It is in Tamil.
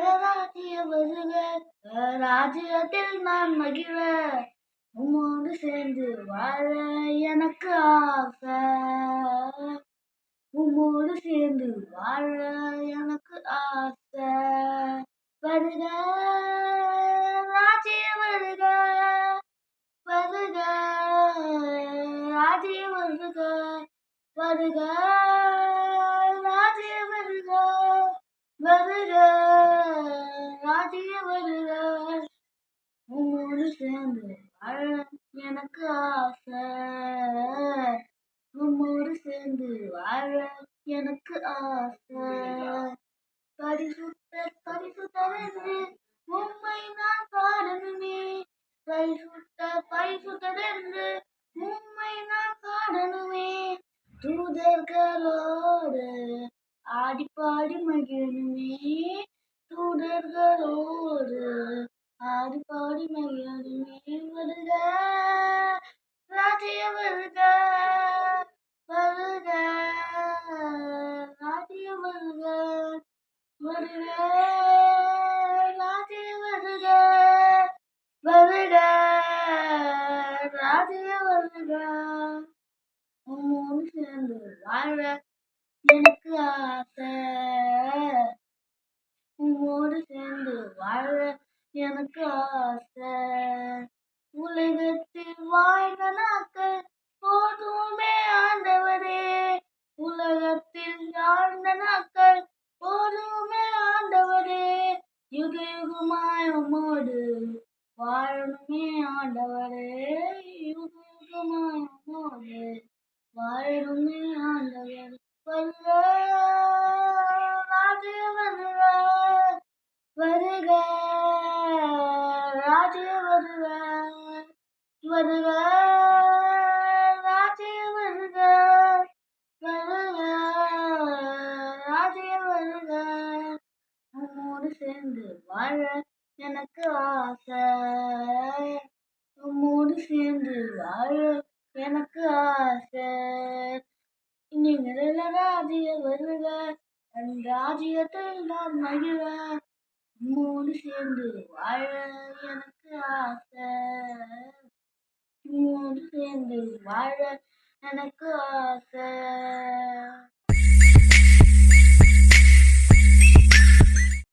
வருக ராஜ்யத்தில் நான் மகிழ உம்மோடு சேர்ந்து வாழ எனக்கு ஆசை. உம்மோடு சேர்ந்து வாழ எனக்கு ஆசை. வருக ராஜ்ய வருக வருக ராஜ்ய வருக வருக ராஜ்ய வருக வருக ராஜ்ய வருக உம்மோடு சேர்ந்து வாழ எனக்கு ஆசை உன்னோடு சேர்ந்து வாழ எனக்கு ஆசை பரிசுத்த பரிசுத்தவென்று உண்மை நான் பாடணுமே பரிசுத்த பரிசுத்தவென்று உண்மை நான் பாடணுமே தூதர்களோடு ஆடி பாடி மகிழணுமே தூதர்களோடு ஆடி பாடி மகிழணுமே வருக ராஜ்ய வருக வருக ராஜ்ய வருக வருக ராஜ்ய வருக வருக ராஜ்ய வருக. உம்மோடு சேர்ந்து வாழ எனக்கு ஆசை. உம்மோடு சேர்ந்து வாழ எனக்கு ஆசை. உலகத்தில் வாழ்ந்த நாட்கள் போதுமே ஆண்டவரே. உலகத்தில் வாழ்ந்த நாட்கள் போதுமே ஆண்டவரே. யுக யுகமாய் உம்மோடு வாழணுமே ஆண்டவரே. யுக யுகமாய் உம்மோடு வாழணுமே ஆண்டவர். வல்ல ராஜ்ய வருக வருக ராஜே வருக வருக ராஜே வருக வருக ராஜே வருக உம்மோடு சேர்ந்து வாழ எனக்கு ஆசை. உம்மோடு சேர்ந்து வாழ எனக்கு ஆசை. நீங்கள் ராஜ்ய வருக என் ராஜ்யத்தில் நான் மகிழ மூணு சேர்ந்து வாழ எனக்கு ஆசை. மூணு சேர்ந்து வாழ எனக்கு ஆசை.